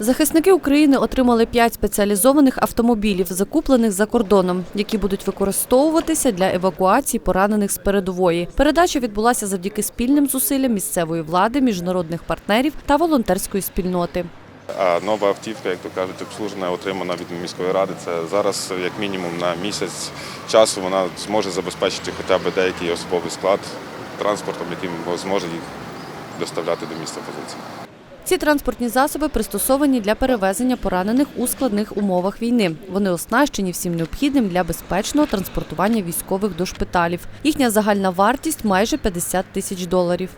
Захисники України отримали п'ять спеціалізованих автомобілів, закуплених за кордоном, які будуть використовуватися для евакуації поранених з передової. Передача відбулася завдяки спільним зусиллям місцевої влади, міжнародних партнерів та волонтерської спільноти. А нова автівка, як то кажуть, обслужена, отримана від міської ради. Це зараз, як мінімум, на місяць часу вона зможе забезпечити хоча б деякий особовий склад транспортом, яким зможе їх доставляти до місця позиції. Ці транспортні засоби пристосовані для перевезення поранених у складних умовах війни. Вони оснащені всім необхідним для безпечного транспортування військових до шпиталів. Їхня загальна вартість майже 50 тисяч доларів.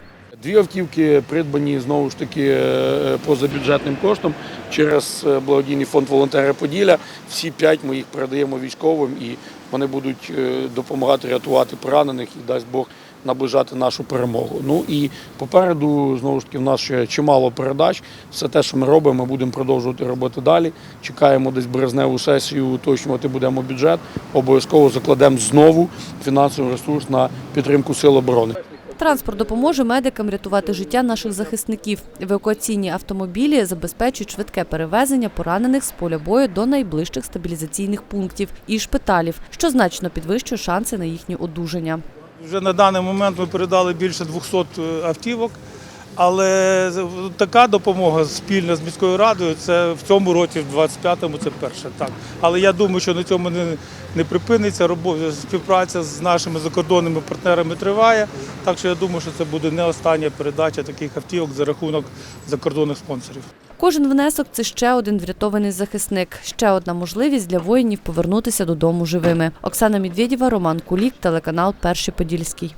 Дві автівки придбані знову ж таки е, позабюджетним коштом через е, благодійний фонд Волонтери Поділля. Всі п'ять ми їх передаємо військовим і вони будуть е, допомагати рятувати поранених і дасть Бог наближати нашу перемогу. Ну і попереду знову ж таки в нас ще чимало передач. Все те, що ми робимо, ми будемо продовжувати робити далі. Чекаємо десь березневу сесію, уточнювати будемо бюджет. Обов'язково закладемо знову фінансовий ресурс на підтримку сил оборони. Транспорт допоможе медикам рятувати життя наших захисників. Евакуаційні автомобілі забезпечують швидке перевезення поранених з поля бою до найближчих стабілізаційних пунктів і шпиталів, що значно підвищує шанси на їхнє одужання. Вже на даний момент ми передали більше 200 автівок, але така допомога спільна з міською радою це в цьому році, в 25-му, це перше. Так. Але я думаю, що на цьому не, не припиниться. Робо- Співпраця з нашими закордонними партнерами триває. Так що я думаю, що це буде не остання передача таких автівок за рахунок закордонних спонсорів. Кожен внесок це ще один врятований захисник, ще одна можливість для воїнів повернутися додому живими. Оксана Медведєва, Роман Кулік, телеканал Перший Подільський.